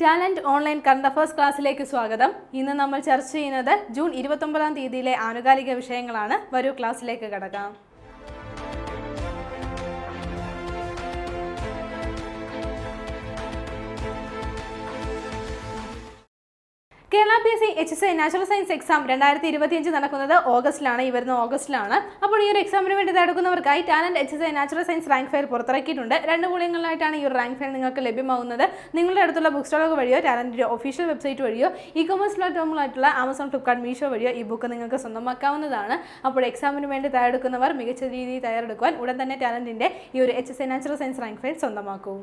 Talent online current first ക്ലാസ്സിലേക്ക് സ്വാഗതം. ഇന്ന് നമ്മൾ ചർച്ച ചെയ്യുന്നത് ജൂൺ ഇരുപത്തൊമ്പതാം തീയതിയിലെ ആനുകാലിക വിഷയങ്ങളാണ്. വരൂ ക്ലാസ്സിലേക്ക് കടക്കാം. Kerala P S C H S I natural science exam രണ്ടായിരത്തി ഇരുപത്തിയഞ്ച് നടക്കുന്നത് ഓഗസ്റ്റിലാണ്. ഈ വരുന്ന ഓഗസ്റ്റിലാണ്. അപ്പോൾ ഈ ഒരു എക്സാമിന് വേണ്ടി തടുക്കുന്നവർക്കായി Talent H S I natural science rank file പുറത്തിറക്കിയിട്ടുണ്ട്. രണ്ട് മൂല്യങ്ങളിലായിട്ടാണ് ഈ ഒരു റാങ്ക് ഫയൽ നിങ്ങൾക്ക് ലഭ്യമാകുന്നത് നിങ്ങളുടെ അടുത്തുള്ള ബുക്ക് സ്റ്റോളുകൾ വഴിയോ ടാലന്റിന്റെ ഒഫീഷ്യൽ വെബ്സൈറ്റ് വഴിയോ ഇ കൊമേഴ്സ് പ്ലാറ്റ്ഫോമുകളായിട്ടുള്ള ആമസോൺ ഫ്ലിപ്കാർട്ട് മീഷോ വഴിയോ ഈ ബുക്ക് നിങ്ങൾക്ക് സ്വന്തമാക്കാവുന്നതാണ്. അപ്പോൾ എക്സാമിന് വേണ്ടി തയ്യാറെടുക്കുന്നവർ മികച്ച രീതിയിൽ തയ്യാറെടുക്കുവാൻ ഉടൻ തന്നെ ടാലന്റിന്റെ ഈ ഒരു H S I natural science rank file സ്വന്തമാക്കൂ.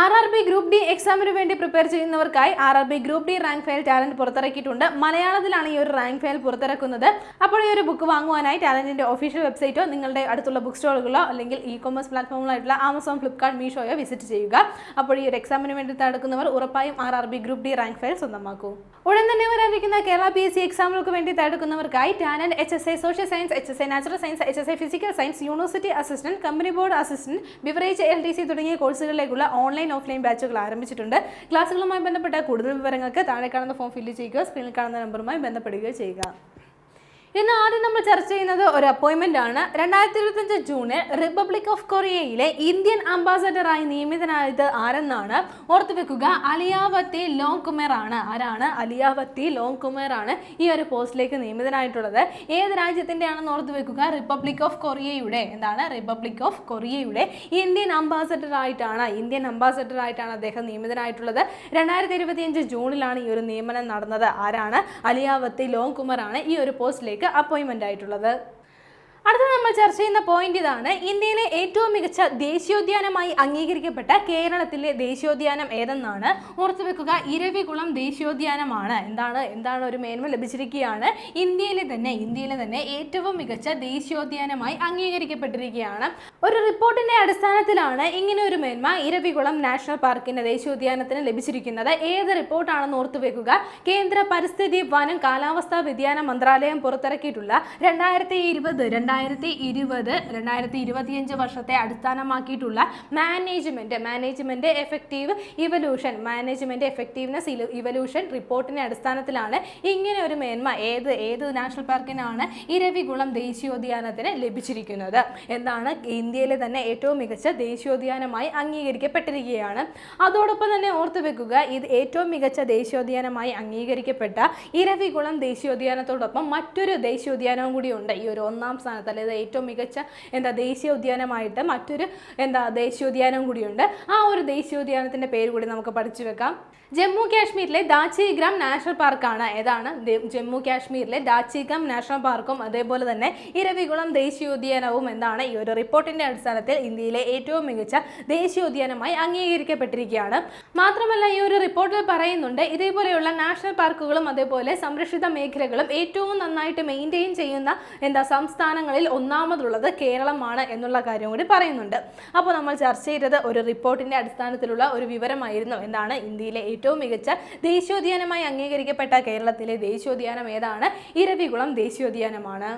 R R B group D എക്സാമിന് വേണ്ടി prepare ചെയ്യുന്നവർക്കായി R R B group D rank file Talent പുറത്തിറക്കിയിട്ടുണ്ട്. മലയാളത്തിലാണ് ഈ ഒരു റാങ്ക് ഫയൽ പുറത്തിറക്കുന്നത്. അപ്പോൾ ഈ ഒരു ബുക്ക് വാങ്ങുവാനായി ടാലന്റിന്റെ ഒഫീഷ്യൽ വെബ്സൈറ്റോ നിങ്ങളുടെ അടുത്തുള്ള ബുക്ക് സ്റ്റോളുകളോ അല്ലെങ്കിൽ ഇ കൊമേഴ്സ് പ്ലാറ്റ്ഫോമുകളായിട്ടുള്ള ആമസോൺ ഫ്ലിപ്കാർട്ട് മീഷോയോ വിസിറ്റ് ചെയ്യുക. അപ്പോൾ ഈ ഒരു എക്സാമിന് വേണ്ടി തടുക്കുന്നവർ ഉറപ്പായും R R B group D rank file സ്വന്തമാക്കൂ. ഉടൻ തന്നെ വരാനിരിക്കുന്ന കേരള പി എസ് സി എക്സാമുകൾക്ക് വേണ്ടി തടുക്കുന്നവർക്കായി Talent H S I social science H S I natural science H S I physical science university assistant company board assistant beverage L D C തുടങ്ങിയ കോഴ്സുകളിലേക്കുള്ള online offline ബാച്ചുകൾ ആരംഭിച്ചിട്ടുണ്ട്. ക്ലാസ്സുകളുമായി ബന്ധപ്പെട്ട കൂടുതൽ വിവരങ്ങൾക്ക് താഴെ കാണുന്ന ഫോം ഫില്ല് ചെയ്യുക സ്ക്രീനിൽ കാണുന്ന നമ്പറുമായി ബന്ധപ്പെടുകയോ ചെയ്യുക. ഇന്ന് ആദ്യം നമ്മൾ ചർച്ച ചെയ്യുന്നത് ഒരു അപ്പോയിൻമെന്റ് ആണ്. രണ്ടായിരത്തി ഇരുപത്തഞ്ച് ജൂണിൽ റിപ്പബ്ലിക് ഓഫ് കൊറിയയിലെ ഇന്ത്യൻ അംബാസഡറായി നിയമിതനായത് ആരെന്നാണ് ഓർത്തു വെക്കുക? അലിയാവത്തി ലോങ് കുമേർ ആണ്. ആരാണ്? അലിയാവത്തി ലോങ് കുമേർ ആണ് ഈ ഒരു പോസ്റ്റിലേക്ക് നിയമിതനായിട്ടുള്ളത്. ഏത് രാജ്യത്തിന്റെ ആണെന്ന് ഓർത്തു വെക്കുക? റിപ്പബ്ലിക് ഓഫ് കൊറിയയുടെ എന്താണ്? റിപ്പബ്ലിക് ഓഫ് കൊറിയയുടെ ഇന്ത്യൻ അംബാസഡർ ആയിട്ടാണ് ഇന്ത്യൻ അംബാസഡർ ആയിട്ടാണ് അദ്ദേഹം നിയമിതനായിട്ടുള്ളത്. രണ്ടായിരത്തി ഇരുപത്തിയഞ്ച് ജൂണിലാണ് ഈ ഒരു നിയമനം നടന്നത്. ആരാണ്? അലിയാവത്തി ലോങ് കുമേർ ആണ് ഈ ഒരു പോസ്റ്റിലേക്ക് അപ്പോയിൻമെന്റ് ആയിട്ടുള്ളത്. അടുത്ത നമ്മൾ ചർച്ച ചെയ്യുന്ന പോയിന്റ് ഇതാണ്. ഇന്ത്യയിലെ ഏറ്റവും മികച്ച ദേശീയോദ്യാനമായി അംഗീകരിക്കപ്പെട്ട കേരളത്തിലെ ദേശീയോദ്യാനം ഏതെന്നാണ്? ഓർത്തു വെക്കുക ഇരവികുളം ദേശീയോദ്യാനമാണ്. എന്താണ്? എന്താണ് ഒരു മേന്മ ലഭിച്ചിരിക്കുകയാണ്. ഇന്ത്യയിലെ തന്നെ ഇന്ത്യയിലെ തന്നെ ഏറ്റവും മികച്ച ദേശീയോദ്യാനമായി അംഗീകരിക്കപ്പെട്ടിരിക്കുകയാണ്. ഒരു റിപ്പോർട്ടിന്റെ അടിസ്ഥാനത്തിലാണ് ഇങ്ങനെ ഒരു മേന്മ ഇരവികുളം നാഷണൽ പാർക്കിന്റെ ദേശീയോദ്യാനത്തിന് ലഭിച്ചിരിക്കുന്നത്. ഏത് റിപ്പോർട്ടാണെന്ന് ഓർത്തു വെക്കുക. കേന്ദ്ര പരിസ്ഥിതി വനം കാലാവസ്ഥാ വ്യതിയാന മന്ത്രാലയം പുറത്തിറക്കിയിട്ടുള്ള രണ്ടായിരത്തി ഇരുപത് രണ്ടായിരത്തി ഇരുപത് രണ്ടായിരത്തി ഇരുപത്തിയഞ്ച് വർഷത്തെ അടിസ്ഥാനമാക്കിയിട്ടുള്ള management management effective evaluation management effectiveness evaluation റിപ്പോർട്ടിന്റെ അടിസ്ഥാനത്തിലാണ് ഇങ്ങനെ ഒരു മേന്മ ഏത് ഏത് നാഷണൽ പാർക്കിനാണ് ഇരവികുളം ദേശീയോദ്യാനത്തിന് ലഭിച്ചിരിക്കുന്നത്. എന്താണ് ഇന്ത്യയിലെ തന്നെ ഏറ്റവും മികച്ച ദേശീയോദ്യാനമായി അംഗീകരിക്കപ്പെട്ടിരിക്കുകയാണ്. അതോടൊപ്പം തന്നെ ഓർത്തു വെക്കുക ഇത് ഏറ്റവും മികച്ച ദേശീയോദ്യാനമായി അംഗീകരിക്കപ്പെട്ട ഇരവികുളം ദേശീയോദ്യാനത്തോടൊപ്പം മറ്റൊരു ദേശീയോദ്യാനവും കൂടിയുണ്ട്. ഈ ഒരു ഒന്നാം സ്ഥാനത്ത് അതായത് ഏറ്റവും മികച്ച എന്താ ദേശീയ ഉദ്യാനമായിട്ട് മറ്റൊരു എന്താ ദേശീയോദ്യാനം കൂടിയുണ്ട്. ആ ഒരു ദേശീയോദ്യാനത്തിന്റെ പേര് കൂടി നമുക്ക് പഠിച്ചു വെക്കാം. ജമ്മു കാശ്മീരിലെ ദാച്ചിഗ്രാം നാഷണൽ പാർക്കാണ്. ഏതാണ്? ജമ്മു കാശ്മീരിലെ ദാച്ചിഗ്രാം നാഷണൽ പാർക്കും അതേപോലെ തന്നെ ഇരവികുളം ദേശീയോദ്യാനവും എന്താണ് ഈ ഒരു റിപ്പോർട്ടിന്റെ അടിസ്ഥാനത്തിൽ ഇന്ത്യയിലെ ഏറ്റവും മികച്ച ദേശീയോദ്യാനമായി അംഗീകരിക്കപ്പെട്ടിരിക്കുകയാണ്. മാത്രമല്ല ഈ ഒരു റിപ്പോർട്ടിൽ പറയുന്നുണ്ട് ഇതേപോലെയുള്ള നാഷണൽ പാർക്കുകളും അതേപോലെ സംരക്ഷിത മേഖലകളും ഏറ്റവും നന്നായിട്ട് മെയിന്റെയിൻ ചെയ്യുന്ന എന്താ സംസ്ഥാനങ്ങളിൽ ഒന്നാമതുള്ളത് കേരളമാണ് എന്നുള്ള കാര്യം കൂടി പറയുന്നുണ്ട്. അപ്പോൾ നമ്മൾ ചർച്ച ചെയ്തത് ഒരു റിപ്പോർട്ടിന്റെ അടിസ്ഥാനത്തിലുള്ള ഒരു വിവരമായിരുന്നു എന്താണ് ഇന്ത്യയിലെ ഏറ്റവും മികച്ച ദേശീയോദ്യാനമായി അംഗീകരിക്കപ്പെട്ട കേരളത്തിലെ ദേശീയോദ്യാനം ഏതാണ്? ഇരവികുളം ദേശീയോദ്യാനമാണ്.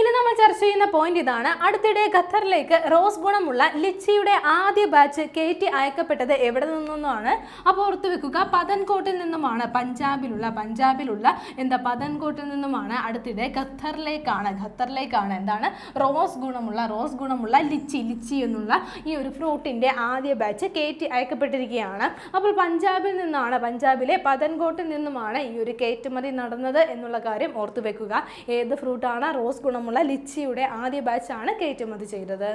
ഇനി നമ്മൾ ചർച്ച ചെയ്യുന്ന പോയിന്റ് ഇതാണ്. അടുത്തിടെ ഖത്തറിലേക്ക് റോസ് ഗുണമുള്ള ലിച്ചിയുടെ ആദ്യ ബാച്ച് കയറ്റി അയക്കപ്പെട്ടത് എവിടെ നിന്നാണ് അപ്പോൾ ഓർത്തു വെക്കുക പതൻകോട്ടിൽ നിന്നുമാണ് പഞ്ചാബിലുള്ള പഞ്ചാബിലുള്ള എന്താ പതൻകോട്ടിൽ നിന്നുമാണ് അടുത്തിടെ ഖത്തറിലേക്കാണ് ഖത്തറിലേക്കാണ്. എന്താണ്? റോസ് ഗുണമുള്ള റോസ് ഗുണമുള്ള ലിച്ചി ലിച്ചി എന്നുള്ള ഈ ഒരു ഫ്രൂട്ടിന്റെ ആദ്യ ബാച്ച് കയറ്റി അയക്കപ്പെട്ടിരിക്കുകയാണ്. അപ്പോൾ പഞ്ചാബിൽ നിന്നാണ് പഞ്ചാബിലെ പതൻകോട്ടിൽ നിന്നുമാണ് ഈ ഒരു കയറ്റുമതി നടന്നത് എന്നുള്ള കാര്യം ഓർത്തു വെക്കുക. ഏത് ഫ്രൂട്ടാണ് റോസ് ഗുണമുള്ള ലിച്ചിയുടെ ആദ്യ ബാച്ച് ആണ് കയറ്റുമതി ചെയ്തത്.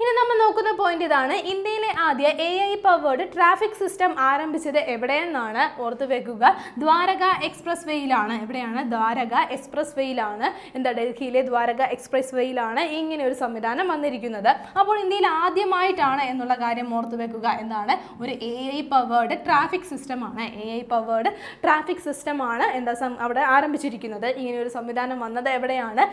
ഇനി നമ്മൾ നോക്കുന്ന പോയിന്റ് ഇതാണ്. ഇന്ത്യയിലെ ആദ്യ A I powered traffic system ആരംഭിച്ചത് എവിടെയെന്നാണ് ഓർത്തു വെക്കുക. ദ്വാരക എക്സ്പ്രസ് വേയിലാണ് എവിടെയാണ്? ദ്വാരക എക്സ്പ്രസ് വേയിലാണ് എന്താ ഡൽഹിയിലെ ദ്വാരക എക്സ്പ്രസ് വേയിലാണ് ഇങ്ങനെ ഒരു സംവിധാനം വന്നിരിക്കുന്നത്. അപ്പോൾ ഇന്ത്യയിൽ ആദ്യമായിട്ടാണ് എന്നുള്ള കാര്യം ഓർത്തു വെക്കുക. എന്താണ്? ഒരു എ ഐ പവേർഡ് ട്രാഫിക് സിസ്റ്റമാണ് എ ഐ പവേർഡ് ട്രാഫിക് സിസ്റ്റമാണ് എന്താ അവിടെ ആരംഭിച്ചിരിക്കുന്നത്. ഇങ്ങനെ ഒരു സംവിധാനം വന്നത് എവിടെയാണ്?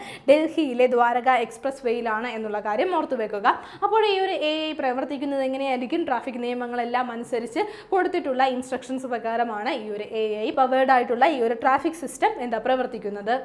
ഡൽഹിയിലെ ദ്വാരക എക്സ്പ്രസ് വേയിലാണ് എന്നുള്ള കാര്യം ഓർത്തു വെക്കുക. അപ്പോൾ ഈ ഒരു എ ഐ പ്രവർത്തിക്കുന്നത് എങ്ങനെയായിരിക്കും? ട്രാഫിക് നിയമങ്ങളെല്ലാം അനുസരിച്ച് കൊടുത്തിട്ടുള്ള ഇൻസ്ട്രക്ഷൻസ് പ്രകാരമാണ് ഈ ഒരു എ ഐ പവേർഡ് ആയിട്ടുള്ള ഈ ഒരു ട്രാഫിക് സിസ്റ്റം എന്താ പ്രവർത്തിക്കുന്നത്?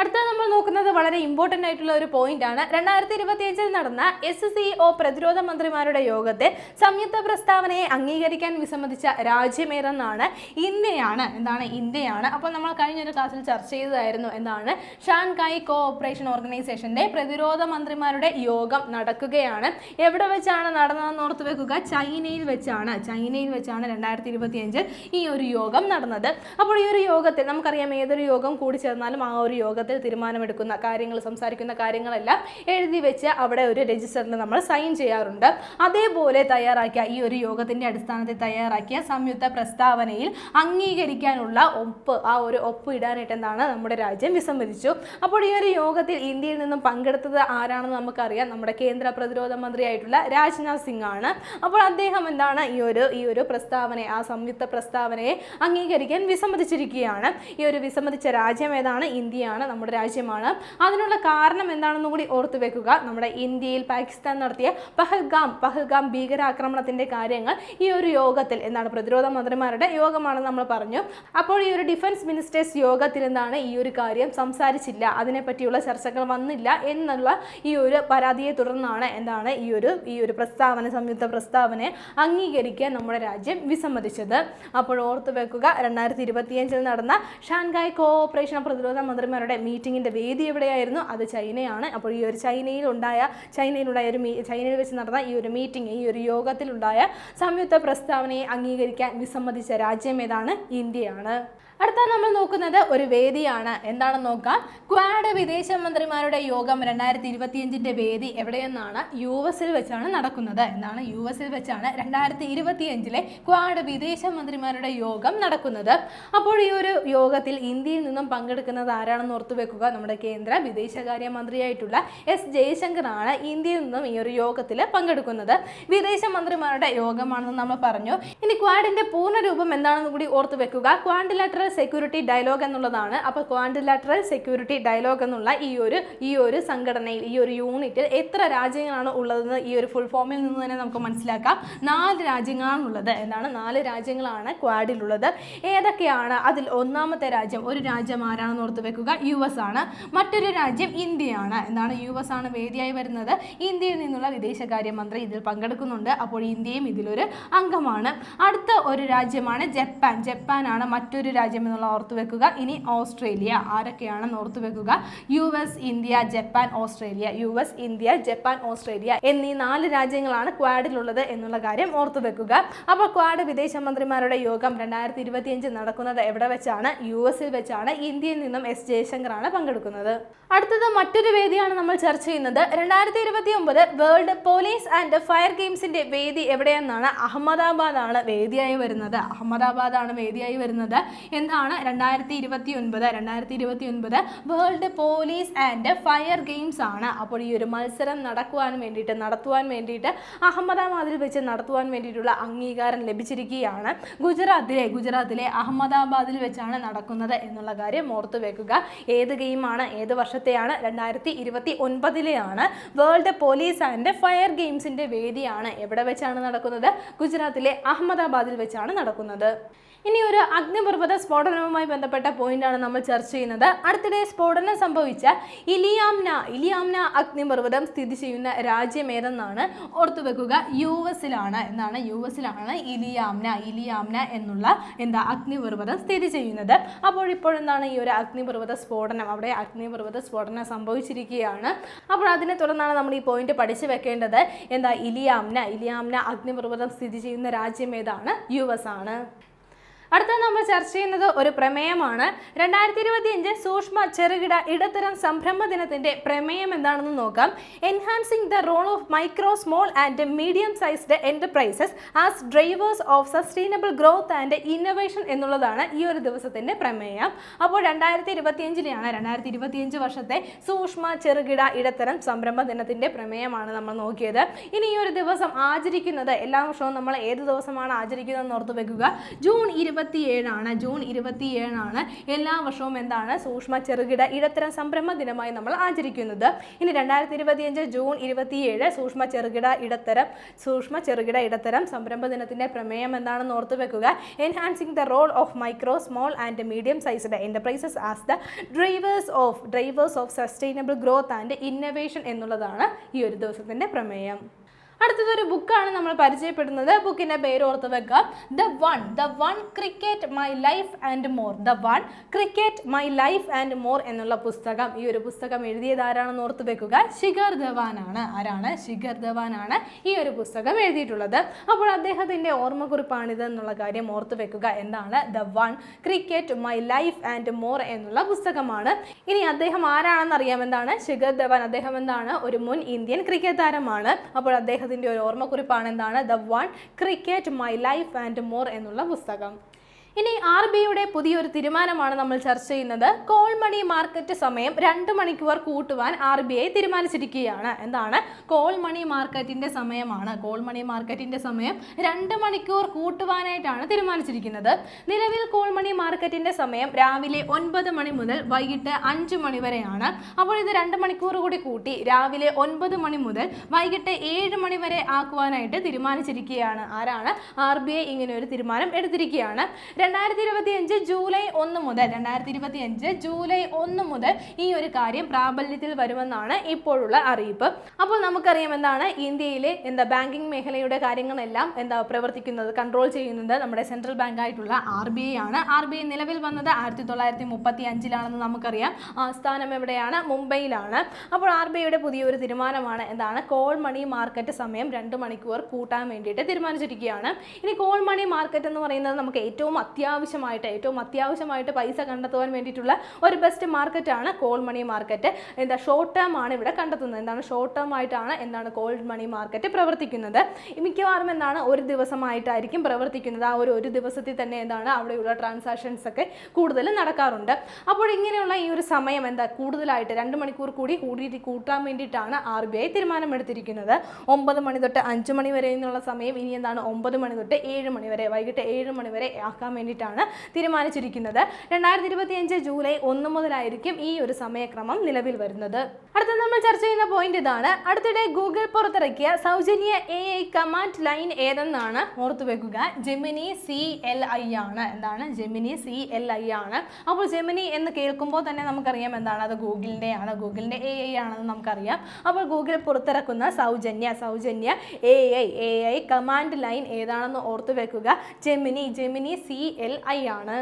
അടുത്ത നമ്മൾ നോക്കുന്നത് വളരെ ഇമ്പോർട്ടന്റ് ആയിട്ടുള്ള ഒരു പോയിന്റ് ആണ്. രണ്ടായിരത്തി ഇരുപത്തിയഞ്ചിൽ നടന്ന എസ് സി ഒ പ്രതിരോധ മന്ത്രിമാരുടെ യോഗത്തെ സംയുക്ത പ്രസ്താവനയെ അംഗീകരിക്കാൻ വിസമ്മതിച്ച രാജ്യമേതെന്നാണ് ഇന്ത്യയാണ്. എന്താണ് ഇന്ത്യയാണ്? അപ്പോൾ നമ്മൾ കഴിഞ്ഞൊരു ക്ലാസ്സിൽ ചർച്ച ചെയ്തതായിരുന്നു എന്താണ് ഷാൻകായ് കോ ഓപ്പറേഷൻ ഓർഗനൈസേഷന്റെ പ്രതിരോധ മന്ത്രിമാരുടെ യോഗം നടക്കുകയാണ്. എവിടെ വെച്ചാണ് നടന്നതെന്ന് ഓർത്ത് വെക്കുക? ചൈനയിൽ വെച്ചാണ്. ചൈനയിൽ വെച്ചാണ് രണ്ടായിരത്തി ഇരുപത്തിയഞ്ചിൽ ഈ ഒരു യോഗം നടന്നത്. അപ്പോൾ ഈ ഒരു യോഗത്തിൽ നമുക്കറിയാം ഏതൊരു യോഗം കൂടി ചേർന്നാലും ആ ഒരു യോഗത്തിൽ തീരുമാനമെടുക്കുന്ന കാര്യങ്ങൾ സംസാരിക്കുന്ന കാര്യങ്ങളെല്ലാം എഴുതി വെച്ച് അവിടെ ഒരു രജിസ്റ്ററിൽ നമ്മൾ സൈൻ ചെയ്യാറുണ്ട്. അതേപോലെ തയ്യാറാക്കിയ ഈ ഒരു യോഗത്തിന്റെ അടിസ്ഥാനത്തിൽ തയ്യാറാക്കിയ സംയുക്ത പ്രസ്താവനയിൽ അംഗീകരിക്കാനുള്ള ഒപ്പ് ആ ഒരു ഒപ്പ് ഇടാനായിട്ട് എന്താണ് നമ്മുടെ രാജ്യം വിസമ്മതിച്ചു. അപ്പോൾ ഈ ഒരു യോഗത്തിൽ ഇന്ത്യയിൽ നിന്നും പങ്കെടുത്തത് ആരാണെന്ന് നമുക്കറിയാം. നമ്മുടെ കേന്ദ്ര പ്രതിരോധ മന്ത്രിയായിട്ടുള്ള രാജ്നാഥ് സിംഗ് ആണ്. അപ്പോൾ അദ്ദേഹം എന്താണ് ഈ ഒരു ഈ ഒരു പ്രസ്താവനയെ ആ സംയുക്ത പ്രസ്താവനയെ അംഗീകരിക്കാൻ വിസമ്മതിച്ചിരിക്കുകയാണ്. ഈ ഒരു വിസമ്മതിച്ച രാജ്യം ഏതാണ്? ഇന്ത്യയാണ്. നമ്മുടെ രാജ്യമാണ്. അതിനുള്ള കാരണം എന്താണെന്നും കൂടി ഓർത്തു വെക്കുക. നമ്മുടെ ഇന്ത്യയിൽ പാകിസ്ഥാൻ നടത്തിയ പഹൽഗാം പഹൽഗാം ഭീകരാക്രമണത്തിന്റെ കാര്യങ്ങൾ ഈ ഒരു യോഗത്തിൽ എന്താണ് പ്രതിരോധ മന്ത്രിമാരുടെ യോഗമാണെന്ന് നമ്മൾ പറഞ്ഞു. അപ്പോൾ ഈ ഒരു ഡിഫൻസ് മിനിസ്റ്റേഴ്സ് യോഗത്തിൽ എന്താണ് ഈ ഒരു കാര്യം സംസാരിച്ചില്ല. അതിനെപ്പറ്റിയുള്ള ചർച്ചകൾ വന്നില്ല എന്നുള്ള ഈ ഒരു പരാതിയെ തുടർന്നാണ് എന്താണ് ഈ ഒരു ഈ ഒരു പ്രസ്താവന സംയുക്ത പ്രസ്താവനയെ അംഗീകരിക്കാൻ നമ്മുടെ രാജ്യം വിസമ്മതിച്ചത്. അപ്പോൾ ഓർത്തു വെക്കുക രണ്ടായിരത്തി ഇരുപത്തിയഞ്ചിൽ നടന്ന ഷാൻഗായ് കോഓപ്പറേഷൻ പ്രതിരോധ മന്ത്രിമാരുടെ മീറ്റിംഗിന്റെ വേദി എവിടെയായിരുന്നു? അത് ചൈനയാണ്. അപ്പോൾ ഈ ഒരു ചൈനയിൽ ഉണ്ടായ ചൈനയിലുണ്ടായ ഒരു മീ- ചൈനയിൽ വെച്ച് നടന്ന ഈ ഒരു മീറ്റിംഗ് ഈ ഒരു യോഗത്തിലുണ്ടായ സംയുക്ത പ്രസ്താവനയെ അംഗീകരിക്കാൻ വിസമ്മതിച്ച രാജ്യം ഏതാണ്? ഇന്ത്യയാണ്. അടുത്ത നമ്മൾ നോക്കുന്നത് ഒരു വേദിയാണ്. എന്താണെന്ന് നോക്കാം. ക്വാഡ് വിദേശ മന്ത്രിമാരുടെ യോഗം രണ്ടായിരത്തി ഇരുപത്തിയഞ്ചിന്റെ വേദി എവിടെയെന്നാണ് യു എസിൽ വെച്ചാണ് നടക്കുന്നത്. എന്നാണ് യു എസിൽ വെച്ചാണ് രണ്ടായിരത്തി ഇരുപത്തിയഞ്ചിലെ ക്വാഡ് വിദേശ മന്ത്രിമാരുടെ യോഗം നടക്കുന്നത്. അപ്പോൾ ഈ ഒരു യോഗത്തിൽ ഇന്ത്യയിൽ നിന്നും പങ്കെടുക്കുന്നത് ആരാണെന്ന് ഓർത്തു വെക്കുക. നമ്മുടെ കേന്ദ്ര വിദേശകാര്യ മന്ത്രിയായിട്ടുള്ള എസ് ജയശങ്കറാണ് ഇന്ത്യയിൽ നിന്നും ഈ ഒരു യോഗത്തിൽ പങ്കെടുക്കുന്നത്. വിദേശ മന്ത്രിമാരുടെ യോഗമാണെന്ന് നമ്മൾ പറഞ്ഞു. ഇനി ക്വാഡിന്റെ പൂർണ രൂപം എന്താണെന്ന് കൂടി ഓർത്തു വെക്കുക. ക്വാണ്ടിലാറ്ററൽ സെക്യൂരിറ്റി ഡയലോഗ് എന്നുള്ളതാണ്. അപ്പോൾ ക്വാണ്ടിലാറ്ററൽ സെക്യൂരിറ്റി ഡയലോഗ് എന്നുള്ള ഈ ഒരു ഈ ഒരു സംഘടനയിൽ ഈ ഒരു യൂണിറ്റിൽ എത്ര രാജ്യങ്ങളാണ് ഉള്ളതെന്ന് ഈ ഒരു ഫുൾ ഫോമിൽ നിന്ന് തന്നെ നമുക്ക് മനസ്സിലാക്കാം. നാല് രാജ്യങ്ങളാണ് ഉള്ളത് എന്താണ് നാല് രാജ്യങ്ങളാണ് ക്വാഡിലുള്ളത് ഏതൊക്കെയാണ്? അതിൽ ഒന്നാമത്തെ രാജ്യം ഒരു രാജ്യം ആരാണെന്ന് ഓർത്ത് വെക്കുക? യു എസ് ആണ്. മറ്റൊരു രാജ്യം ഇന്ത്യയാണ് എന്താണ് യു എസ് ആണ് വേദിയായി വരുന്നത്. ഇന്ത്യയിൽ നിന്നുള്ള വിദേശകാര്യമന്ത്രി ഇതിൽ പങ്കെടുക്കുന്നുണ്ട്. അപ്പോൾ ഇന്ത്യയും ഇതിലൊരു അംഗമാണ്. അടുത്ത ഒരു രാജ്യമാണ് ജപ്പാൻ. ജപ്പാനാണ് മറ്റൊരു രാജ്യം എന്നുള്ള ഓർത്തു വെക്കുക. ഇനി ഓസ്ട്രേലിയ ആരൊക്കെയാണെന്ന് ഓർത്തു വെക്കുക. U S India Japan Australia U S India Japan Australia എന്നീ നാല് രാജ്യങ്ങളാണ് ക്വാഡിലുള്ളത് എന്നുള്ള കാര്യം ഓർത്തു വെക്കുക. അപ്പോൾ ക്വാഡ് വിദേശ മന്ത്രിമാരുടെ യോഗം രണ്ടായിരത്തി ഇരുപത്തിയഞ്ച് നടക്കുന്നത് എവിടെ വെച്ചാണ്? യു എസിൽ വെച്ചാണ്. ഇന്ത്യയിൽ നിന്നും എസ് ജയശങ്കറാണ് പങ്കെടുക്കുന്നത്. അടുത്തത് മറ്റൊരു വേദിയാണ് നമ്മൾ ചർച്ച ചെയ്യുന്നത്. രണ്ടായിരത്തി ഇരുപത്തി ഒമ്പത് വേൾഡ് പോലീസ് ആൻഡ് ഫയർ ഗെയിംസിന്റെ വേദി എവിടെയെന്നാണ് അഹമ്മദാബാദ് ആണ് വേദിയായി വരുന്നത്. അഹമ്മദാബാദ് ആണ് വേദിയായി വരുന്നത്. എന്താണ്? രണ്ടായിരത്തി ഇരുപത്തി ഒൻപത് രണ്ടായിരത്തി ഇരുപത്തി ഒൻപത് world police and fire games ആണ്. അപ്പോൾ ഈ ഒരു മത്സരം നടക്കുവാൻ വേണ്ടിയിട്ട് നടത്തുവാൻ വേണ്ടിയിട്ട് അഹമ്മദാബാദിൽ വെച്ച് നടത്തുവാൻ വേണ്ടിയിട്ടുള്ള അംഗീകാരം ലഭിച്ചിരിക്കുകയാണ്. ഗുജറാത്തിലെ ഗുജറാത്തിലെ അഹമ്മദാബാദിൽ വെച്ചാണ് നടക്കുന്നത് എന്നുള്ള കാര്യം ഓർത്തു വെക്കുക. ഏത് ഗെയിമാണ് ഏത് വർഷത്തെയാണ്? രണ്ടായിരത്തി ഇരുപത്തി ഒൻപതിലെയാണ് വേൾഡ് പോലീസ് ആൻഡ് ഫയർ ഗെയിംസിന്റെ വേദിയാണ്. എവിടെ വെച്ചാണ് നടക്കുന്നത്? ഗുജറാത്തിലെ അഹമ്മദാബാദിൽ വെച്ചാണ് നടക്കുന്നത്. ഇനി ഒരു അഗ്നിപർവത സ്ഫോടനവുമായി ബന്ധപ്പെട്ട പോയിന്റാണ് നമ്മൾ ചർച്ച ചെയ്യുന്നത്. അടുത്തിടെ സ്ഫോടനം സംഭവിച്ച ഇലിയാംന ഇലിയാംന അഗ്നിപർവതം സ്ഥിതി ചെയ്യുന്ന രാജ്യം ഏതെന്നാണ് ഓർത്തു വെക്കുക. യു എസിലാണ് എന്നാണ് യു എസിലാണ് ഇലിയാംന ഇലിയാംന എന്നുള്ള എന്താ അഗ്നിപർവതം സ്ഥിതി ചെയ്യുന്നത്. അപ്പോൾ ഇപ്പോൾ എന്താണ് ഈ ഒരു അഗ്നിപർവത സ്ഫോടനം? അവിടെ അഗ്നിപർവത സ്ഫോടനം സംഭവിച്ചിരിക്കുകയാണ്. അപ്പോൾ അതിനെ തുടർന്നാണ് നമ്മൾ ഈ പോയിന്റ് പഠിച്ചു വെക്കേണ്ടത്. എന്താ ഇലിയാംന ഇലിയാംന അഗ്നിപർവതം സ്ഥിതി ചെയ്യുന്ന രാജ്യം ഏതാണ്? യു എസ് ആണ്. അടുത്ത നമ്മൾ ചർച്ച ചെയ്യുന്നത് ഒരു പ്രമേയമാണ്. രണ്ടായിരത്തി ഇരുപത്തിയഞ്ച് സൂക്ഷ്മ ചെറുകിട ഇടത്തരം സംരംഭ ദിനത്തിന്റെ പ്രമേയം എന്താണെന്ന് നോക്കാം. Enhancing the role of micro small and medium sized enterprises as drivers of sustainable growth and innovation എന്നുള്ളതാണ് ഈ ഒരു ദിവസത്തിന്റെ പ്രമേയം. അപ്പോൾ രണ്ടായിരത്തി ഇരുപത്തിയഞ്ചിനെയാണ് രണ്ടായിരത്തി ഇരുപത്തിയഞ്ച് വർഷത്തെ സൂക്ഷ്മ ചെറുകിട ഇടത്തരം സംരംഭ ദിനത്തിന്റെ പ്രമേയമാണ് നമ്മൾ നോക്കിയത്. ഇനി ഈ ഒരു ദിവസം ആചരിക്കുന്നത് എല്ലാ വർഷവും നമ്മൾ ഏത് ദിവസമാണ് ആചരിക്കുന്നത് എന്ന് ഓർത്ത് വെക്കുക. ജൂൺ ഇരുപത്തി ഇരുപത്തിയേഴാണ് ജൂൺ ഇരുപത്തിയേഴാണ്. എല്ലാ വർഷവും എന്താണ്? സൂക്ഷ്മ ചെറുകിട ഇടത്തരം സംരംഭ ദിനമായി നമ്മൾ ആചരിക്കുന്നത്. ഇനി രണ്ടായിരത്തി ഇരുപത്തിയഞ്ച് ജൂൺ ഇരുപത്തിയേഴ് സൂക്ഷ്മ ചെറുകിട ഇടത്തരം സൂക്ഷ്മ ചെറുകിട ഇടത്തരം സംരംഭ ദിനത്തിന്റെ പ്രമേയം എന്താണെന്ന് ഓർത്തു വെക്കുക. Enhancing the role of micro small and medium sized enterprises as the drivers of drivers of sustainable growth and innovation എന്നുള്ളതാണ് ഈ ഒരു ദിവസത്തിന്റെ പ്രമേയം. അടുത്തതൊരു ബുക്കാണ് നമ്മൾ പരിചയപ്പെടുന്നത്. ബുക്കിന്റെ പേര് ഓർത്ത് വെക്കുക. The one the one cricket my life and more the one cricket my life and more എന്നുള്ള പുസ്തകം. ഈ ഒരു പുസ്തകം എഴുതിയത് ആരാണെന്ന് ഓർത്ത് വെക്കുക? ശിഖർ ധവാനാണ്. ആരാണ്? ശിഖർ ധവാനാണ് ഈ ഒരു പുസ്തകം എഴുതിയിട്ടുള്ളത്. അപ്പോൾ അദ്ദേഹത്തിന്റെ ഓർമ്മക്കുറിപ്പാണിത് എന്നുള്ള കാര്യം ഓർത്ത് വെക്കുക. എന്താണ്? The one cricket my life and more എന്നുള്ള പുസ്തകമാണ്. ഇനി അദ്ദേഹം ആരാണെന്ന് അറിയാം. എന്താണ്? ശിഖർ ധവാൻ. അദ്ദേഹം എന്താണ്? ഒരു മുൻ ഇന്ത്യൻ ക്രിക്കറ്റ് താരമാണ്. അപ്പോൾ അദ്ദേഹത്തിന്റെ ഒരു ഓർമ്മക്കുറിപ്പാണ് എന്താണ്? The one cricket my life and more എന്നുള്ള പുസ്തകം. ഇനി ആർ ബി ഐയുടെ പുതിയൊരു തീരുമാനമാണ് നമ്മൾ ചർച്ച ചെയ്യുന്നത്. കോൾ മണി മാർക്കറ്റ് സമയം രണ്ട് മണിക്കൂർ കൂട്ടുവാൻ ആർ ബി ഐ തീരുമാനിച്ചിരിക്കുകയാണ്. എന്താണ്? കോൾ മണി മാർക്കറ്റിന്റെ സമയമാണ്. കോൾ മണി മാർക്കറ്റിന്റെ സമയം രണ്ട് മണിക്കൂർ കൂട്ടുവാനായിട്ടാണ് തീരുമാനിച്ചിരിക്കുന്നത്. നിലവിൽ കോൾ മണി മാർക്കറ്റിന്റെ സമയം രാവിലെ ഒൻപത് മണി മുതൽ വൈകിട്ട് അഞ്ച് മണി വരെയാണ്. അപ്പോൾ ഇത് രണ്ട് മണിക്കൂർ കൂടി കൂട്ടി രാവിലെ ഒൻപത് മണി മുതൽ വൈകിട്ട് ഏഴ് മണി വരെ ആക്കുവാനായിട്ട് തീരുമാനിച്ചിരിക്കുകയാണ്. ആരാണ്? ആർ ബി ഐ ഇങ്ങനെ ഒരു തീരുമാനം എടുത്തിരിക്കുകയാണ്. രണ്ടായിരത്തി ഇരുപത്തി അഞ്ച് ജൂലൈ ഒന്ന് മുതൽ രണ്ടായിരത്തി ഇരുപത്തി അഞ്ച് ജൂലൈ ഒന്ന് മുതൽ ഈ ഒരു കാര്യം പ്രാബല്യത്തിൽ വരുമെന്നാണ് ഇപ്പോഴുള്ള അറിയിപ്പ്. അപ്പോൾ നമുക്കറിയാം എന്താണ് ഇന്ത്യയിലെ എന്താ ബാങ്കിങ് മേഖലയുടെ കാര്യങ്ങളെല്ലാം എന്താ പ്രവർത്തിക്കുന്നത് കൺട്രോൾ ചെയ്യുന്നത് നമ്മുടെ സെൻട്രൽ ബാങ്ക് ആയിട്ടുള്ള ആർ ബി ഐ ആണ്. ആർ ബി ഐ നിലവിൽ വന്നത് ആയിരത്തി തൊള്ളായിരത്തി മുപ്പത്തി അഞ്ചിലാണെന്ന് നമുക്കറിയാം ആസ്ഥാനം എവിടെയാണ്? മുംബൈയിലാണ്. അപ്പോൾ ആർ ബി ഐയുടെ പുതിയൊരു തീരുമാനമാണ് എന്താണ്? കോൾ മണി മാർക്കറ്റ് സമയം രണ്ട് മണിക്കൂർ കൂട്ടാൻ വേണ്ടിയിട്ട് തീരുമാനിച്ചിരിക്കുകയാണ്. ഇനി കോൾ മണി മാർക്കറ്റ് എന്ന് പറയുന്നത് നമുക്ക് ഏറ്റവും അത്യാവശ്യമായിട്ട് ഏറ്റവും അത്യാവശ്യമായിട്ട് പൈസ കണ്ടെത്തുവാൻ വേണ്ടിയിട്ടുള്ള ഒരു ബെസ്റ്റ് മാർക്കറ്റാണ് കോൾ മണി മാർക്കറ്റ് എന്താ ഷോർട്ട് ടേം ആണ് ഇവിടെ കണ്ടെത്തുന്നത്. എന്താണ് ഷോർട്ട് ടേം ആയിട്ടാണ് എന്താണ് കോൾ മണി മാർക്കറ്റ് പ്രവർത്തിക്കുന്നത്. മിക്കവാറും എന്താണ് ഒരു ദിവസമായിട്ടായിരിക്കും പ്രവർത്തിക്കുന്നത്. ആ ഒരു ഒരു ദിവസത്തിൽ തന്നെ എന്താണ് അവിടെയുള്ള ട്രാൻസാക്ഷൻസ് ഒക്കെ കൂടുതൽ നടക്കാറുണ്ട്. അപ്പോൾ ഇങ്ങനെയുള്ള ഈ ഒരു സമയം എന്താ കൂടുതലായിട്ട് രണ്ട് മണിക്കൂർ കൂടി കൂടി കൂട്ടാൻ വേണ്ടിയിട്ടാണ് ആർ ബി ഐ തീരുമാനമെടുത്തിരിക്കുന്നത്. ഒമ്പത് മണി തൊട്ട് അഞ്ച് മണി വരെ എന്നുള്ള സമയം ഇനി എന്താണ് ഒമ്പത് മണി തൊട്ട് ഏഴ് മണി വരെ വൈകിട്ട് ഏഴ് മണി വരെ ആക്കാൻ വേണ്ടിയിട്ടാണ് തീരുമാനിച്ചിരിക്കുന്നത്. രണ്ടായിരത്തി ഇരുപത്തി അഞ്ച് ജൂലൈ ഒന്ന് മുതലായിരിക്കും ഈ ഒരു സമയക്രമം നിലവിൽ വരുന്നത്. അടുത്ത നമ്മൾ ചർച്ച ചെയ്യുന്ന പോയിന്റ് ഇതാണ്. അടുത്തിടെ ഗൂഗിൾ പുറത്തിറക്കിയ സൗജന്യ എ ഐ കമാൻഡ് ലൈൻ ഏതെന്നാണ് ഓർത്തു വെക്കുക. ജെമിനി സി എൽ ഐ ആണ്. എന്താണ്? ജെമിനി സി എൽ ഐ ആണ്. അപ്പോൾ ജെമിനി എന്ന് കേൾക്കുമ്പോൾ തന്നെ നമുക്കറിയാം എന്താണ്? അത് ഗൂഗിളിന്റെ ആണ്. ഗൂഗിളിന്റെ എ ഐ ആണെന്ന് നമുക്കറിയാം. അപ്പോൾ ഗൂഗിൾ പുറത്തിറക്കുന്ന സൗജന്യ സൗജന്യ A I A I command line ഏതാണെന്ന് ഓർത്തു വെക്കുക. Gemini Gemini C L I ആണ്.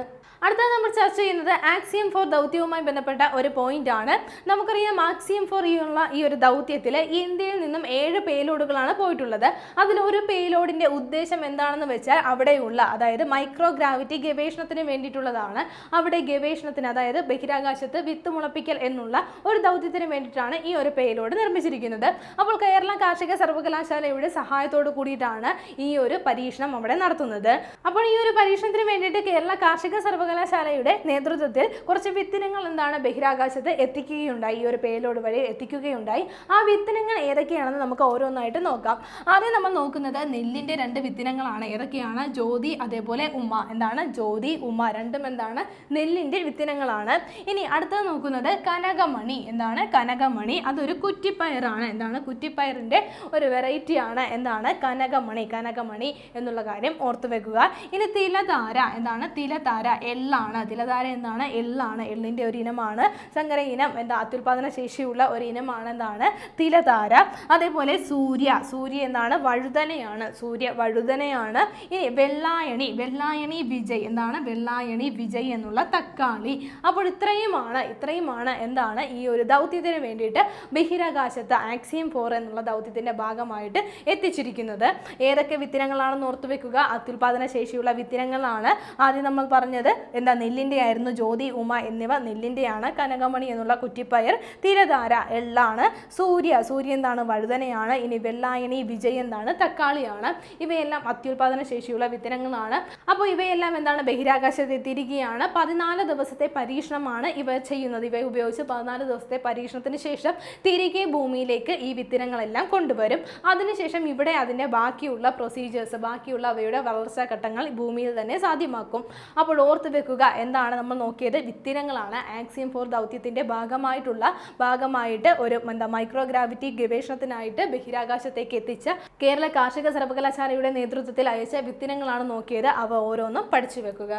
അടുത്തത് നമ്മൾ ചർച്ച ചെയ്യുന്നത് ആക്സിയം ഫോർ ദൗത്യവുമായി ബന്ധപ്പെട്ട ഒരു പോയിന്റ് ആണ്. നമുക്കറിയാം ആക്സിയം ഫോർ ഉള്ള ഈ ഒരു ദൗത്യത്തിൽ ഇന്ത്യയിൽ നിന്നും ഏഴ് പേലോഡുകളാണ് പോയിട്ടുള്ളത്. അതിൽ ഒരു പേലോഡിന്റെ ഉദ്ദേശം എന്താണെന്ന് വെച്ചാൽ അവിടെയുള്ള അതായത് മൈക്രോ ഗ്രാവിറ്റി ഗവേഷണത്തിന് വേണ്ടിയിട്ടുള്ളതാണ്. അവിടെ ഗവേഷണത്തിന് അതായത് ബഹിരാകാശത്ത് വിത്ത് മുളപ്പിക്കൽ എന്നുള്ള ഒരു ദൗത്യത്തിന് വേണ്ടിയിട്ടാണ് ഈ ഒരു പേലോഡ് നിർമ്മിച്ചിരിക്കുന്നത്. അപ്പോൾ കേരള കാർഷിക സർവകലാശാലയുടെ സഹായത്തോട് കൂടിയിട്ടാണ് ഈ ഒരു പരീക്ഷണം അവിടെ നടത്തുന്നത്. അപ്പോൾ ഈ ഒരു പരീക്ഷണത്തിന് വേണ്ടിയിട്ട് കേരള കാർഷിക സർവകലാശാലയുടെ നേതൃത്വത്തിൽ കുറച്ച് വിത്തിനങ്ങൾ എന്താണ് ബഹിരാകാശത്ത് എത്തിക്കുകയുണ്ടായി ഈ ഒരു പേലോഡ് വഴി എത്തിക്കുകയുണ്ടായി. ആ വിത്തിനങ്ങൾ ഏതൊക്കെയാണെന്ന് നമുക്ക് ഓരോന്നായിട്ട് നോക്കാം. ആദ്യം നമ്മൾ നോക്കുന്നത് നെല്ലിന്റെ രണ്ട് വിത്തിനങ്ങളാണ്. ഏതൊക്കെയാണ്? ജ്യോതി അതേപോലെ ഉമ്മ. എന്താണ്? ജ്യോതി ഉമ്മ. രണ്ടും എന്താണ്? നെല്ലിന്റെ വിത്തിനങ്ങളാണ്. ഇനി അടുത്തത് നോക്കുന്നത് കനകമണി. എന്താണ്? കനകമണി. അതൊരു കുറ്റിപ്പയറാണ്. എന്താണ്? കുറ്റിപ്പയറിന്റെ ഒരു വെറൈറ്റിയാണ്. എന്താണ്? കനകമണി. കനകമണി എന്നുള്ള കാര്യം ഓർത്തു വെക്കുക. ഇനി തിലധാര. എന്താണ്? തിലതാര. എള്ളാണ്. തിലതാര എന്താണ്? എള്ളാണ്. എള്ളിന്റെ ഒരു ഇനമാണ്. സങ്കര ഇനം എന്താ? അത്യുൽപാദന ശേഷിയുള്ള ഒരു ഇനമാണ് എന്താണ്? തിലതാര. അതേപോലെ സൂര്യ. സൂര്യ എന്താണ്? വഴുതനയാണ്. സൂര്യ വഴുതനയാണ്. ഇനി വെള്ളായണി. വെള്ളായണി വിജയ്. എന്താണ്? വെള്ളായണി വിജയ് എന്നുള്ള തക്കാളി. അപ്പോൾ ഇത്രയുമാണ്. ഇത്രയുമാണ് എന്താണ്? ഈ ഒരു ദൗത്യത്തിന് വേണ്ടിയിട്ട് ബഹിരാകാശത്ത് ആക്സിയം ഫോർ എന്നുള്ള ദൗത്യത്തിന്റെ ഭാഗമായിട്ട് എത്തിച്ചിരിക്കുന്നത്. ഏതൊക്കെ വിത്തിനങ്ങളാണെന്ന് ഓർത്തു വെക്കുക? അത്യുൽപാദന ശേഷിയുള്ള വിത്തിനങ്ങളാണ്. ആദ്യം നമ്മൾ പറഞ്ഞത് എന്താ നെല്ലിന്റെ ആയിരുന്നു ജ്യോതി ഉമ എന്നിവ നെല്ലിന്റെയാണ് കനകമണി എന്നുള്ള കുറ്റിപ്പയർ. തീരധാര എള്ളാണ്. സൂര്യ സൂര്യ എന്താണ്? വഴുതനയാണ്. ഇനി വെള്ളായണി വിജയ് എന്താണ്? തക്കാളിയാണ്. ഇവയെല്ലാം അത്യുൽപാദന ശേഷിയുള്ള വിത്തനങ്ങളാണ്. അപ്പോൾ ഇവയെല്ലാം എന്താണ്? ബഹിരാകാശത്ത് എത്തിയിരിക്കുകയാണ്. പതിനാല് ദിവസത്തെ പരീക്ഷണമാണ് ഇവ ചെയ്യുന്നത്. ഇവ ഉപയോഗിച്ച് പതിനാല് ദിവസത്തെ പരീക്ഷണത്തിന് ശേഷം തിരികെ ഭൂമിയിലേക്ക് ഈ വിത്തിനങ്ങളെല്ലാം കൊണ്ടുവരും. അതിനുശേഷം ഇവിടെ അതിന്റെ ബാക്കിയുള്ള പ്രൊസീജിയേഴ്സ് ബാക്കിയുള്ള അവയുടെ വളർച്ചാ ഘട്ടങ്ങൾ ഭൂമിയിൽ തന്നെ സാധ്യമാക്കും അപ്പോൾ ഓർത്ത് വെക്കുക എന്താണ് നമ്മൾ നോക്കിയത്? വിത്തിനങ്ങളാണ്. ആക്സിയം ഫോർ ദൗത്യത്തിന്റെ ഭാഗമായിട്ടുള്ള ഭാഗമായിട്ട് ഒരു എന്താ മൈക്രോഗ്രാവിറ്റി ഗവേഷണത്തിനായിട്ട് ബഹിരാകാശത്തേക്ക് എത്തിച്ച കേരള കാർഷിക സർവകലാശാലയുടെ നേതൃത്വത്തിൽ അയച്ച വിത്തിനങ്ങളാണ് നോക്കിയത്. അവ ഓരോന്നും പഠിച്ചു വെക്കുക.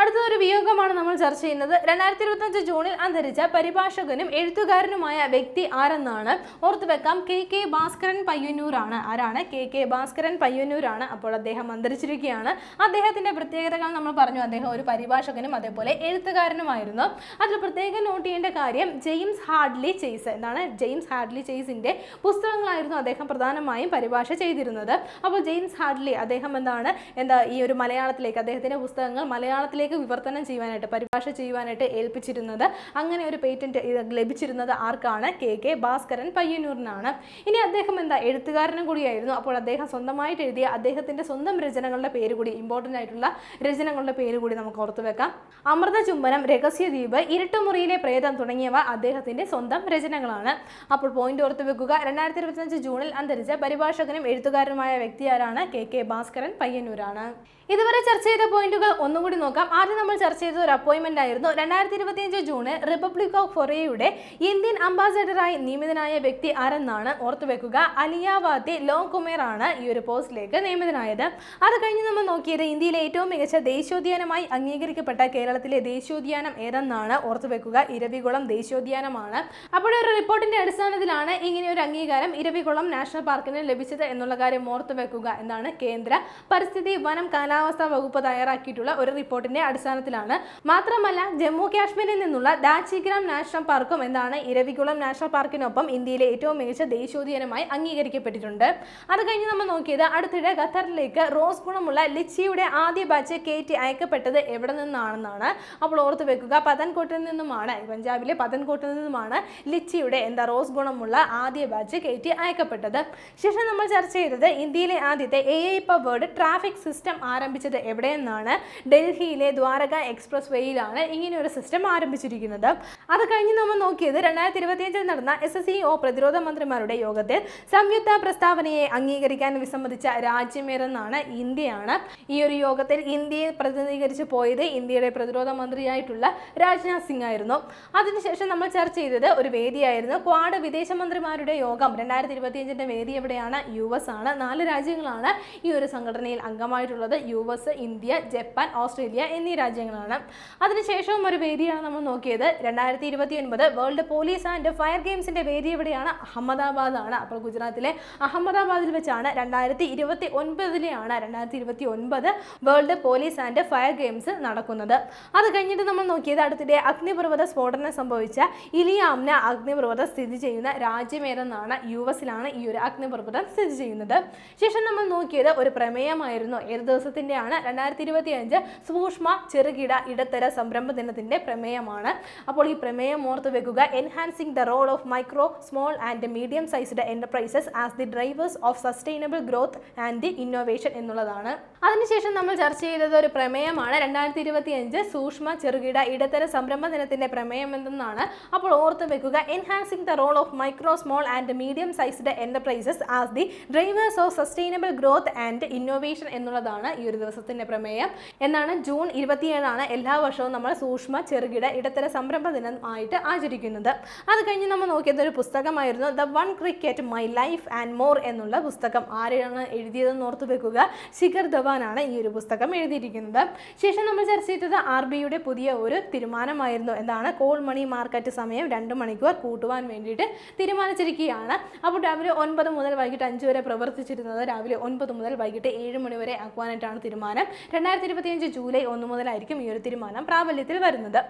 അടുത്ത ഒരു വിയോഗമാണ് നമ്മൾ ചർച്ച ചെയ്യുന്നത്. രണ്ടായിരത്തി ഇരുപത്തഞ്ച് ജൂണിൽ അന്തരിച്ച പരിഭാഷകനും എഴുത്തുകാരനുമായ വ്യക്തി ആരെന്നാണ് ഓർത്തു വെക്കാം. കെ കെ ഭാസ്കരൻ പയ്യന്നൂരാണ്. ആരാണ്? കെ കെ ഭാസ്കരൻ പയ്യന്നൂരാണ്. അപ്പോൾ അദ്ദേഹം അന്തരിച്ചിരിക്കുകയാണ്. അദ്ദേഹത്തിന്റെ പ്രത്യേകതകൾ നമ്മൾ പറഞ്ഞു. അദ്ദേഹം ഒരു പരിഭാഷകനും അതേപോലെ എഴുത്തുകാരനുമായിരുന്നു. അതിൽ പ്രത്യേകം നോട്ട് ചെയ്യേണ്ട കാര്യം ജെയിംസ് ഹാഡ്ലി ചെയ്സ് എന്താണ് ജെയിംസ് ഹാഡ്ലി ചെയ്സിന്റെ പുസ്തകങ്ങളായിരുന്നു അദ്ദേഹം പ്രധാനമായും പരിഭാഷ ചെയ്തിരുന്നത്. അപ്പോൾ ജെയിംസ് ഹാഡ്ലി അദ്ദേഹം എന്താണ്? എന്താ ഈ ഒരു മലയാളത്തിലേക്ക് അദ്ദേഹത്തിന്റെ പുസ്തകങ്ങൾ മലയാളത്തിലേക്ക് വിവർത്തനം ചെയ്യുവാനായിട്ട് പരിഭാഷ ചെയ്യുവാനായിട്ട് ഏൽപ്പിച്ചിരുന്നത്. അങ്ങനെ ഒരു പേറ്റന്റ് ലഭിച്ചിരുന്നത് ആർക്കാണ്? കെ കെ ഭാസ്കരൻ പയ്യന്നൂരിനാണ്. ഇനി അദ്ദേഹം എന്താ എഴുത്തുകാരനും കൂടിയായിരുന്നു. അപ്പോൾ അദ്ദേഹം സ്വന്തമായിട്ട് എഴുതിയ അദ്ദേഹത്തിന്റെ സ്വന്തം രചനകളുടെ പേര് കൂടി ഇമ്പോർട്ടന്റ് ആയിട്ടുള്ള രചനകളുടെ പേര് കൂടി നമുക്ക് ഓർത്തു വെക്കാം. അമൃത ചുംബനം രഹസ്യദ്വീപ് ഇരുട്ടുമുറിയിലെ പ്രേതം തുടങ്ങിയവ അദ്ദേഹത്തിന്റെ സ്വന്തം രചനകളാണ്. അപ്പോൾ പോയിന്റ് ഓർത്തു വെക്കുക. രണ്ടായിരത്തി ഇരുപത്തിയഞ്ച് ജൂണിൽ അന്തരിച്ച പരിഭാഷകനും എഴുത്തുകാരനുമായ വ്യക്തി ആരാണ്? കെ കെ ഭാസ്കരൻ പയ്യന്നൂരാണ്. ഇതുവരെ ചർച്ച ചെയ്ത പോയിന്റുകൾ ഒന്നുകൂടി നോക്കാം. ആദ്യം നമ്മൾ ചർച്ച ചെയ്ത ഒരു അപ്പോയിന്റ്മെന്റ് ആയിരുന്നു. രണ്ടായിരത്തി ഇരുപത്തിയഞ്ച് ജൂണ് റിപ്പബ്ലിക് ഓഫ് കൊറിയയുടെ ഇന്ത്യൻ അംബാസഡറായി നിയമിതനായ വ്യക്തി ആരെന്നാണ് ഓർത്തുവെക്കുക അലിയാവാത്തി ലോ കുമേർ ആണ് ഈ ഒരു പോസ്റ്റിലേക്ക് നിയമിതനായത്. അത് കഴിഞ്ഞ് നമ്മൾ നോക്കിയത് ഇന്ത്യയിലെ ഏറ്റവും മികച്ച ദേശീയോദ്യാനമായി അംഗീകരിക്കപ്പെട്ട കേരളത്തിലെ ദേശീയോദ്യാനം ഏതെന്നാണ് ഓർത്തുവെക്കുക ഇരവികുളം ദേശീയോദ്യാനമാണ്. അപ്പോൾ ഒരു റിപ്പോർട്ടിന്റെ അടിസ്ഥാനത്തിലാണ് ഇങ്ങനെ ഒരു അംഗീകാരം ഇരവികുളം നാഷണൽ പാർക്കിന് ലഭിച്ചത് എന്നുള്ള കാര്യം ഓർത്തുവെക്കുക എന്നാണ് കേന്ദ്ര പരിസ്ഥിതി വനം കാലാവസ്ഥാ വകുപ്പ് തയ്യാറാക്കിയിട്ടുള്ള ഒരു റിപ്പോർട്ടിന്റെ അടിസ്ഥാനത്തിലാണ്. മാത്രമല്ല ജമ്മു കാശ്മീരിൽ നിന്നുള്ള ദാച്ചിഗ്രാം നാഷണൽ പാർക്കും എന്താണ് ഇരവികുളം നാഷണൽ പാർക്കിനൊപ്പം ഇന്ത്യയിലെ ഏറ്റവും മികച്ച ദേശീയോദ്യാനമായി അംഗീകരിക്കപ്പെട്ടിട്ടുണ്ട്. അത് കഴിഞ്ഞ് നമ്മൾ നോക്കിയത് അടുത്തിടെ ഖത്തറിലേക്ക് റോസ് ഗുണമുള്ള ലിച്ചിയുടെ ആദ്യ ബാച്ച് കയറ്റി അയക്കപ്പെട്ടത് എവിടെ നിന്നാണെന്നാണ്. അപ്പോൾ ഓർത്ത് വെക്കുക പതൻകോട്ടിൽ നിന്നുമാണ് പഞ്ചാബിലെ പതൻകോട്ടിൽ നിന്നുമാണ് ലിച്ചിയുടെ എന്താ റോസ് ഗുണമുള്ള ആദ്യ ബാച്ച് കയറ്റി അയക്കപ്പെട്ടത്. ശേഷം നമ്മൾ ചർച്ച ചെയ്തത് ഇന്ത്യയിലെ ആദ്യത്തെ A I powered traffic system ആരംഭിച്ചത് എവിടെയെന്നാണ് ഡൽഹിയിലെ ദ്വാരക എക്സ്പ്രസ് വേയിലാണ് ഇങ്ങനെ ഒരു സിസ്റ്റം ആരംഭിച്ചിരിക്കുന്നത്. അത് കഴിഞ്ഞ് നമ്മൾ നോക്കിയത് രണ്ടായിരത്തി ഇരുപത്തിയഞ്ചിൽ നടന്ന എസ് എസ് ഇ ഒ പ്രതിരോധ മന്ത്രിമാരുടെ യോഗത്തിൽ സംയുക്ത പ്രസ്താവനയെ അംഗീകരിക്കാൻ വിസമ്മതിച്ച രാജ്യമേറെന്നാണ് ഇന്ത്യയാണ്. ഈ ഒരു യോഗത്തിൽ ഇന്ത്യയെ പ്രതിനിധീകരിച്ച് പോയത് ഇന്ത്യയുടെ പ്രതിരോധ മന്ത്രിയായിട്ടുള്ള രാജ്നാഥ് സിംഗ് ആയിരുന്നു. അതിനുശേഷം നമ്മൾ ചർച്ച ചെയ്തത് ഒരു വേദിയായിരുന്നു. ക്വാഡ് വിദേശ മന്ത്രിമാരുടെ യോഗം രണ്ടായിരത്തി ഇരുപത്തിയഞ്ചിന്റെ വേദി എവിടെയാണ്? യു എസ് ആണ്. നാല് രാജ്യങ്ങളാണ് ഈ ഒരു സംഘടനയിൽ അംഗമായിട്ടുള്ളത്. U S India Japan Australia എന്നീ രാജ്യങ്ങളാണ്. അതിനുശേഷവും ഒരു വേദിയാണ് നമ്മൾ നോക്കിയത്. രണ്ടായിരത്തി ഇരുപത്തി ഒൻപത് വേൾഡ് പോലീസ് ആൻഡ് ഫയർ ഗെയിംസിന്റെ വേദി എവിടെയാണ്? അഹമ്മദാബാദ് ആണ് അപ്പോൾ ഗുജറാത്തിലെ അഹമ്മദാബാദിൽ വെച്ചാണ് രണ്ടായിരത്തി ഇരുപത്തി ഒൻപതിലെയാണ് രണ്ടായിരത്തി ഇരുപത്തി ഒൻപത് world police and fire games നടക്കുന്നത്. അത് കഴിഞ്ഞിട്ട് നമ്മൾ നോക്കിയത് അടുത്തിടെ അഗ്നിപർവത സ്ഫോടനം സംഭവിച്ച ഇലിയാംന അഗ്നിപർവതം സ്ഥിതി ചെയ്യുന്ന രാജ്യമേതെന്നാണ് യു എസിലാണ് ഈ ഒരു അഗ്നിപർവതം സ്ഥിതി ചെയ്യുന്നത്. ശേഷം നമ്മൾ നോക്കിയത് ഒരു പ്രമേയമായിരുന്നു. ഏത് ദിവസത്തിന്റെയാണ് രണ്ടായിരത്തി ഇരുപത്തി അഞ്ച് സൂക്ഷ്മ ചെറുകിട ഇടത്തര സംരംഭ ദിനത്തിന്റെ പ്രമേയമാണ്. അപ്പോൾ ഈ പ്രമേയം ഓർത്ത് വെക്കുക enhancing the role of micro small and medium sized enterprises as the drivers of sustainable growth and the innovation എന്നുള്ളതാണ്. അതിനുശേഷം നമ്മൾ ചർച്ച ചെയ്തത് ഒരു പ്രമേയമാണ്. രണ്ടായിരത്തി ഇരുപത്തി അഞ്ച് സൂക്ഷ്മ ചെറുകിട ഇടത്തര സംരംഭ ദിനത്തിന്റെ പ്രമേയം എന്തെന്നാണ് അപ്പോൾ ഓർത്ത് വെക്കുക. Enhancing the role of micro small and medium sized enterprises as the drivers of sustainable growth and innovation എന്നുള്ളതാണ് ഈ ഒരു ദിവസത്തിന്റെ പ്രമേയം. എന്നാണ് ജൂൺ ഇരുപത്തിയേഴാണ് എല്ലാ വർഷവും നമ്മൾ സൂക്ഷ്മ ചെറുകിട ഇടത്തര സംരംഭ ദിനം ആയിട്ട് ആചരിക്കുന്നത്. അത് കഴിഞ്ഞ് നമ്മൾ നോക്കിയത് ഒരു പുസ്തകമായിരുന്നു the one cricket my life and more എന്നുള്ള പുസ്തകം. ആരെയാണ് എഴുതിയതെന്ന് ഓർത്ത് വെക്കുക? ശിഖർ ധവാനാണ് ഈ ഒരു പുസ്തകം എഴുതിയിരിക്കുന്നത്. ശേഷം നമ്മൾ ചർച്ച ചെയ്തത് ആർ ബിയുടെ പുതിയ ഒരു തീരുമാനമായിരുന്നു എന്താണ് കോൾ മണി മാർക്കറ്റ് സമയം രണ്ട് മണിക്കൂർ കൂട്ടുവാൻ വേണ്ടിയിട്ട് തീരുമാനിച്ചിരിക്കുകയാണ്. അപ്പോൾ രാവിലെ ഒൻപത് മുതൽ വൈകിട്ട് അഞ്ച് വരെ പ്രവർത്തിച്ചിരുന്നത് രാവിലെ ഒൻപത് മുതൽ വൈകിട്ട് ഏഴ് മണി വരെ ആക്കുവാനായിട്ടാണ് തീരുമാനം. രണ്ടായിരത്തി ഇരുപത്തിയഞ്ച് ജൂലൈ ഒന്ന് മുതലായിരിക്കും ഈ ഒരു തീരുമാനം പ്രാബല്യത്തിൽ വരുന്നത്.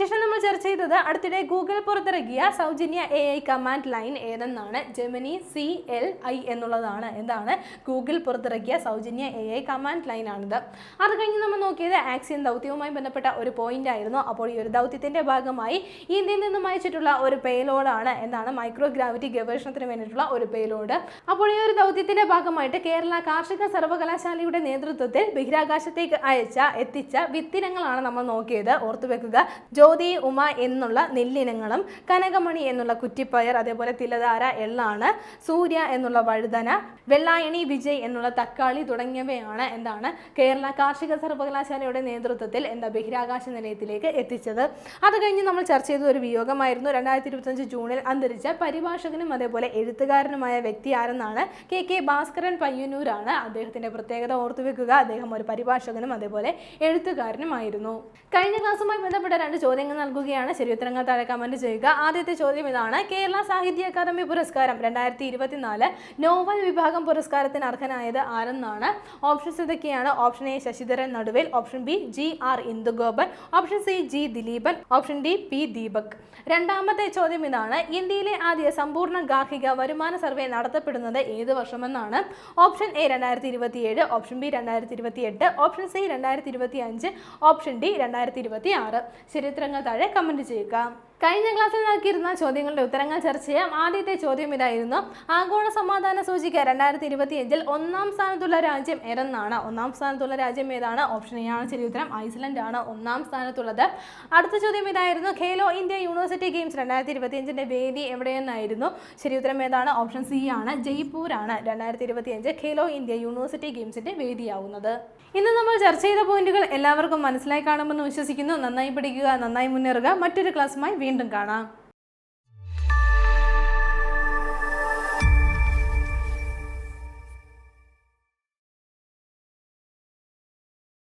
ശേഷം നമ്മൾ ചർച്ച ചെയ്തത് അടുത്തിടെ ഗൂഗിൾ പുറത്തിറക്കിയ സൗജന്യ എ ഐ കമാൻഡ് ലൈൻ ഏതെന്നാണ്? ജെമിനി സി എൽ ഐ എന്നുള്ളതാണ്. എന്താണ്? ഗൂഗിൾ പുറത്തിറക്കിയ സൗജന്യ എ ഐ കമാൻഡ് കമാൻഡ് ആണിത്. അത് കഴിഞ്ഞ് നമ്മൾ നോക്കിയത് ആക്സിയൻ ദൗത്യവുമായി ബന്ധപ്പെട്ട ഒരു പോയിന്റ് ആയിരുന്നു. അപ്പോൾ ഈ ഒരു ദൗത്യത്തിന്റെ ഭാഗമായി ഇന്ത്യയിൽ നിന്നും അയച്ചിട്ടുള്ള ഒരു പേലോഡാണ് എന്താണ് മൈക്രോ ഗ്രാവിറ്റി ഗവേഷണത്തിന് വേണ്ടിയിട്ടുള്ള ഒരു പേലോഡ് അപ്പോൾ ഈ ഒരു ദൗത്യത്തിന്റെ ഭാഗമായിട്ട് കേരള കാർഷിക സർവകലാശാലയുടെ നേതൃത്വത്തിൽ ബഹിരാകാശത്തേക്ക് അയച്ച എത്തിച്ച വിത്തിനങ്ങളാണ് നമ്മൾ നോക്കിയത്. ഓർത്തുവെക്കുക ജ്യോതി ഉമ എന്നുള്ള നെല്ലിനങ്ങളും കനകമണി എന്നുള്ള കുറ്റിപ്പയർ അതേപോലെ തിലധാര എള്ളാണ് സൂര്യ എന്നുള്ള വഴുതന വെള്ളായണി വിജയ് എന്നുള്ള തക്കാളി തുടങ്ങിയവയാണ് എന്താണ് കേരള കാർഷിക സർവകലാശാലയുടെ നേതൃത്വത്തിൽ എന്താ ബഹിരാകാശ നിലയത്തിലേക്ക് എത്തിച്ചത്? അത് കഴിഞ്ഞ് നമ്മൾ ചർച്ച ചെയ്ത ഒരു വിയോഗമായിരുന്നു. രണ്ടായിരത്തി ഇരുപത്തഞ്ച് ജൂണിൽ അന്തരിച്ച പരിഭാഷകനും അതേപോലെ എഴുത്തുകാരനുമായ വ്യക്തി ആരെന്നാണ് കെ കെ ഭാസ്കരൻ പയ്യന്നൂരാണ് അദ്ദേഹത്തിന്റെ പ്രത്യേകത ഓർത്തുവെക്കുക അദ്ദേഹം ഒരു പരിഭാഷകനും അതേപോലെ എഴുത്തുകാരനുമായിരുന്നു. കഴിഞ്ഞ ക്ലാസ്സുമായി ബന്ധപ്പെട്ട രണ്ട് ചോദ്യങ്ങൾ നൽകുകയാണ്. ശരിയുത്തരങ്ങൾ താഴെ കമന്റ് ചെയ്യുക. ആദ്യത്തെ ചോദ്യം ഇതാണ്. കേരള സാഹിത്യ അക്കാദമി പുരസ്കാരം രണ്ടായിരത്തി ഇരുപത്തിനാല് നോവൽ വിഭാഗം പുരസ്കാരത്തിന് അർഹനായത് ആരെന്നാണ്? ഓപ്ഷൻസ് ഇതൊക്കെയാണ് option A Sasidharan Naduvel option B G R Indugopan option C G Dileepan option D P Deepak. രണ്ടാമത്തെ ചോദ്യം ഇതാണ് ഇന്ത്യയിലെ ആദ്യ സമ്പൂർണ ഗാർഹിക വരുമാന സർവേ നടത്തപ്പെടുന്നത് ഏത് വർഷമെന്നാണ്? ഓപ്ഷൻ എ രണ്ടായിരത്തി ഇരുപത്തിയേഴ് ഓപ്ഷൻ ബി രണ്ടായിരത്തി ഇരുപത്തി എട്ട് ഓപ്ഷൻ സി രണ്ടായിരത്തി ഇരുപത്തി അഞ്ച് ഓപ്ഷൻ ഡി രണ്ടായിരത്തി ഇരുപത്തി ആറ് ചരിത്രങ്ങൾ താഴെ കമന്റ് ചെയ്യുക. കഴിഞ്ഞ ക്ലാസ്സിൽ നൽകിയിരുന്ന ചോദ്യങ്ങളുടെ ഉത്തരങ്ങൾ ചർച്ച ചെയ്യാം. ആദ്യത്തെ ചോദ്യം ഇതായിരുന്നു. ആഗോള സമാധാന സൂചിക രണ്ടായിരത്തി ഇരുപത്തിയഞ്ചിൽ ഒന്നാം സ്ഥാനത്തുള്ള രാജ്യം ഏതെന്നാണ്? ഒന്നാം സ്ഥാനത്തുള്ള രാജ്യം ഏതാണ്? ഓപ്ഷൻ എ ആണ് ശരി ഉത്തരം. ഐസ്ലൻഡ് ആണ് ഒന്നാം സ്ഥാനത്തുള്ളത്. അടുത്ത ചോദ്യം ഇതായിരുന്നു. ഖേലോ ഇന്ത്യ യൂണിവേഴ്സിറ്റി ഗെയിംസ് രണ്ടായിരത്തി ഇരുപത്തിയഞ്ചിന്റെ വേദി എവിടെയെന്നായിരുന്നു? ശരി ഉത്തരം ഏതാണ്? ഓപ്ഷൻ സി ആണ്. ജയ്പൂർ ആണ് രണ്ടായിരത്തി ഇരുപത്തിയഞ്ച് ഖേലോ ഇന്ത്യ യൂണിവേഴ്സിറ്റി ഗെയിംസിന്റെ വേദിയാവുന്നത്. ഇന്ന് നമ്മൾ ചർച്ച ചെയ്ത പോയിന്റുകൾ എല്ലാവർക്കും മനസ്സിലായി കാണുമെന്ന് വിശ്വസിക്കുന്നു. നന്നായി പഠിക്കുക നന്നായി മുന്നേറുക. മറ്റൊരു ക്ലാസ്സുമായി വീണ്ടും കാണാം.